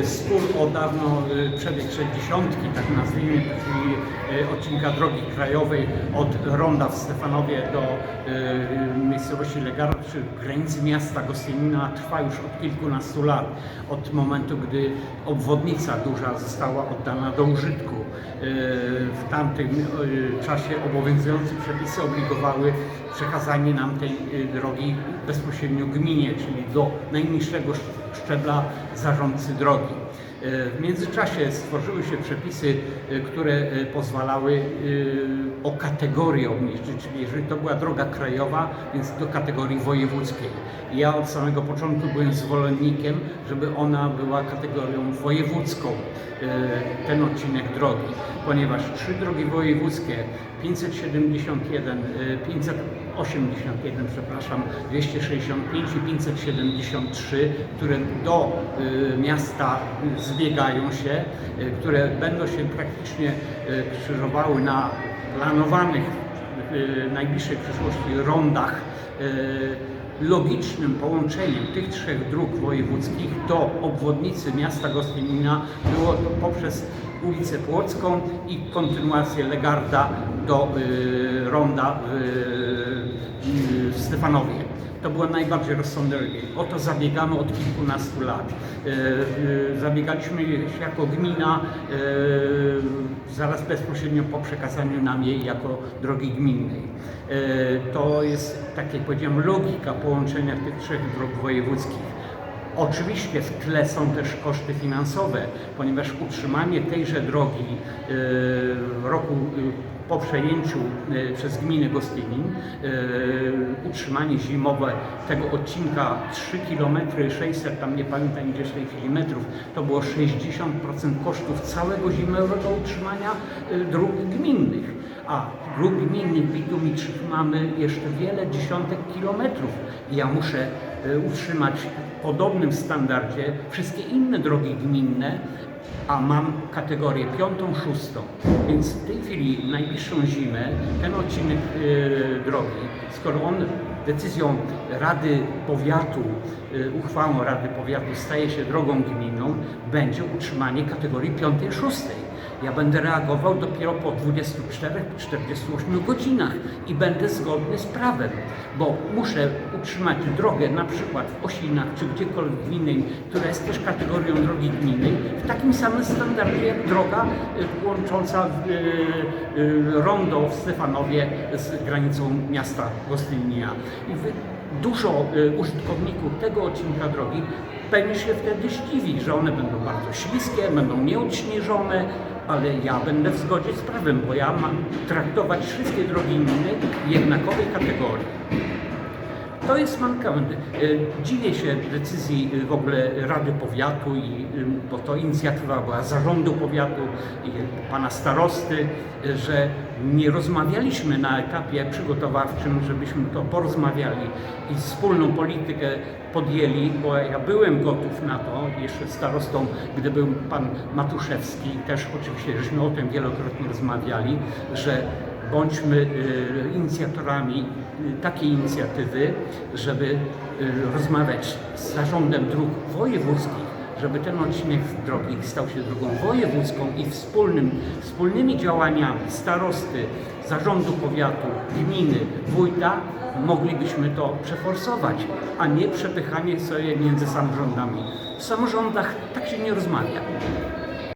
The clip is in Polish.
e, spór o dawno e, przebieg 60, tak nazwijmy, czyli e, odcinka drogi krajowej od Ronda w Stefanowie do miejscowości Legara, czy granicy miasta Gostynina trwa już od kilkunastu lat. Od momentu, gdy obwodnica duża została oddana do użytku. W tamtym czasie obowiązujące przepisy obligowały przekazanie nam tej drogi bezpośrednio gminie, czyli do najniższego szczebla zarządcy drogi. Señor. W międzyczasie stworzyły się przepisy, e, które e, pozwalały e, o kategorię obniżyć, czyli jeżeli to była droga krajowa, więc do kategorii wojewódzkiej. Ja od samego początku byłem zwolennikiem, żeby ona była kategorią wojewódzką, ten odcinek drogi, ponieważ trzy drogi wojewódzkie 571, e, 581, przepraszam, 265 i 573, które do miasta zbiegają się, y, które będą się praktycznie y, krzyżowały na planowanych w najbliższej przyszłości rondach logicznym połączeniem tych trzech dróg wojewódzkich do obwodnicy miasta Gostynina było poprzez ulicę Płocką i kontynuację Legarda do y, ronda w, y, w Stefanowie. To było najbardziej rozsądne. O to zabiegamy od kilkunastu lat. E, e, Zabiegaliśmy jako gmina e, zaraz bezpośrednio po przekazaniu nam jej jako drogi gminnej. To jest, tak jak powiedziałem, logika połączenia tych trzech dróg wojewódzkich. Oczywiście w tle są też koszty finansowe, ponieważ utrzymanie tejże drogi e, roku e, po przejęciu e, przez gminę Gostynin, utrzymanie zimowe tego odcinka 3 km 600, tam nie pamiętam gdzie w tej chwili metrów, to było 60% kosztów całego zimowego utrzymania dróg gminnych. A dróg gminnych bitumicznych mamy jeszcze wiele dziesiątek kilometrów. Ja muszę utrzymać w podobnym standardzie wszystkie inne drogi gminne, a mam kategorię piątą, szóstą. Więc w tej chwili, najbliższą zimę, ten odcinek e, drogi, skoro on decyzją Rady Powiatu, e, uchwałą Rady Powiatu staje się drogą gminną, będzie utrzymanie kategorii piątej, szóstej. Ja będę reagował dopiero po 24-48 godzinach i będę zgodny z prawem, bo muszę utrzymać drogę na przykład w Osinach czy gdziekolwiek innej, która jest też kategorią drogi gminnej, w takim samym standardzie jak droga y, łącząca y, y, rondo w Stefanowie z granicą miasta Gostynina. Dużo y, użytkowników tego odcinka drogi pewnie się wtedy zdziwi, że one będą bardzo śliskie, będą nieodśnieżone, ale ja będę w zgodzie z prawem, bo ja mam traktować wszystkie drogi w jednakowej kategorii. To jest mankament. Y, Dziwię się decyzji y, w ogóle Rady Powiatu, i, y, bo to inicjatywa była zarządu powiatu i pana starosty, że nie rozmawialiśmy na etapie przygotowawczym, żebyśmy to porozmawiali i wspólną politykę podjęli, bo ja byłem gotów na to, jeszcze starostą, gdy był pan Matuszewski, też oczywiście żeśmy o tym wielokrotnie rozmawiali, że bądźmy y, inicjatorami y, takiej inicjatywy, żeby y, rozmawiać z zarządem dróg wojewódzkich, żeby ten odcinek drogi stał się drogą wojewódzką i wspólnym, wspólnymi działaniami starosty, zarządu powiatu, gminy, wójta moglibyśmy to przeforsować, a nie przepychanie sobie między samorządami. W samorządach tak się nie rozmawia.